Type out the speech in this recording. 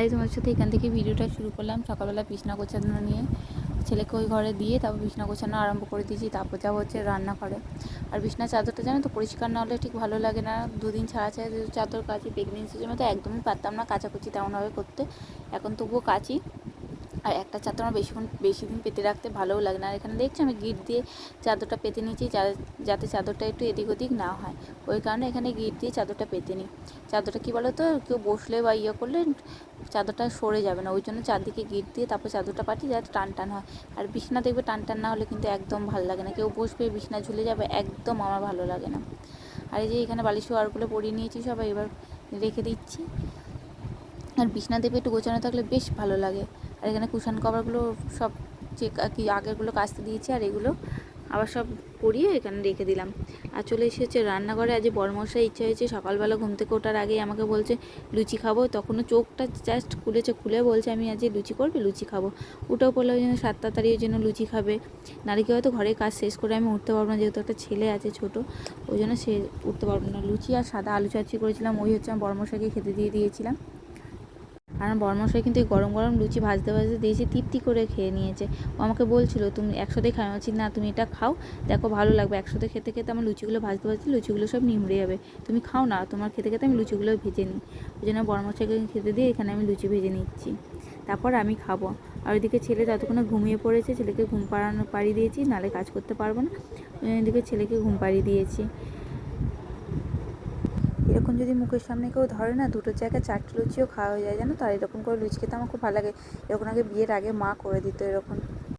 এই তোমাদের সাথে এখান থেকে ভিডিওটা শুরু করলাম। সকালবেলা বিছনা গোছানো নিয়ে ছেলেকে ওই ঘরে দিয়ে তারপর বিছনা গোছানো আরম্ভ করে দিয়েছি। তারপর যাব হচ্ছে রান্নাঘরে। আর বিছনা চাদরটা জানো তো পরিষ্কার না হলে ঠিক ভালো লাগে না। দুদিন ছাড়া ছাড়া চাদর কাচি প্রেগনেন্সির জন্য তো একদমই পারতাম না। কাচাকুচি তেমনভাবে করতে। এখন তবুও কাচি। আর একটা চাদর আমার বেশিক্ষণ বেশি দিন পেতে রাখতে ভালোও লাগে না। আর এখানে দেখছি আমি গিট দিয়ে চাদরটা পেতে নিয়েছি যা- যাতে চাদরটা একটু এদিক ওদিক না হয়। ওই কারণে এখানে গিট দিয়ে চাদরটা পেতে নিই। চাদরটা কী বলো তো কেউ বসলে বা ইয়ে করলে চাদরটা সরে যাবে না। ওই জন্য চারদিকে গিট দিয়ে তারপর চাদরটা পাঠি যাতে টান টান হয়। আর বিছনা দেখবে টান টান না হলে কিন্তু একদম ভালো লাগে না। কেউ বসবে, বিছনা ঝুলে যাবে, একদম আমার ভালো লাগে না। আর এই যে এখানে বালিশ ওয়ারগুলো পরিয়ে নিয়েছি সবাই, এবার রেখে দিচ্ছি। আর বিছনা দেবে একটু গোছানো থাকলে বেশ ভালো লাগে। আর এখানে কুশান কভারগুলো সব যে কা- আগেরগুলো কাচতে দিয়েছি আর এগুলো আবার সব পরিয়ে এখানে রেখে দিলাম। আর চলে এসেছে রান্নাঘরে। আজ বড়মশাই ইচ্ছা হয়েছে সকালবেলা ঘুম থেকে ওঠার আগেই আমাকে বলছে, লুচি খাব? তখনও চোখটা জাস্ট খুলেছে, খুলে বলছে, আমি আজ লুচি করবে? লুচি খাব। উঠেও পড়লে, ওই জন্য সাত তাড়াতাড়ি ওই জন্য লুচি খাবে। নারী কি হয়তো ঘরে কাজ শেষ করে আমি উঠতে পারব না, যেহেতু একটা ছেলে আছে ছোট, ওই জন্য সে উঠতে পারব না। লুচি আর সাদা আলু চাচি করেছিলাম, ওই হচ্ছে আমি বড়মশাইকে খেতে দিয়ে দিয়েছিলাম। আর আমার বড়মশাই কিন্তু এই গরম গরম লুচি ভাজতে ভাজতে দিয়েছি তৃপ্তি করে খেয়ে নিয়েছে। ও আমাকে বলছিল, তুমি একসাথে খাও। আমি বলছি, না, তুমি এটা খাও। দেখো, ভালো লাগবে। একসাথে খেতে খেতে আমার লুচিগুলো ভাজতে ভাজতে লুচিগুলো সব নিমড়ে যাবে। তুমি খাও না, তোমার খেতে খেতে আমি লুচিগুলো ভেজে নিই। ওই জন্য বড়মশাইকে খেতে দিয়ে এখানে আমি লুচি ভেজে নিচ্ছি। তারপর আমি খাব। আর ওইদিকে ছেলে ততক্ষণে ঘুমিয়ে পড়েছে, ছেলেকে ঘুম পাড়ানো, পাড়িয়ে দিয়েছি নালে কাজ করতে পারব না। এদিকে ছেলেকে ঘুম পাড়িয়ে দিয়েছি। এরকম যদি মুখের সামনে কেউ ধরে না, দুটো জায়গায় চারটে লুচিও খাওয়া হয়ে যায়, জানো? তো আর এরকম করে লুচি খেতে আমার খুব ভালো লাগে। এরকম আগে বিয়ের আগে মা করে দিত এরকম।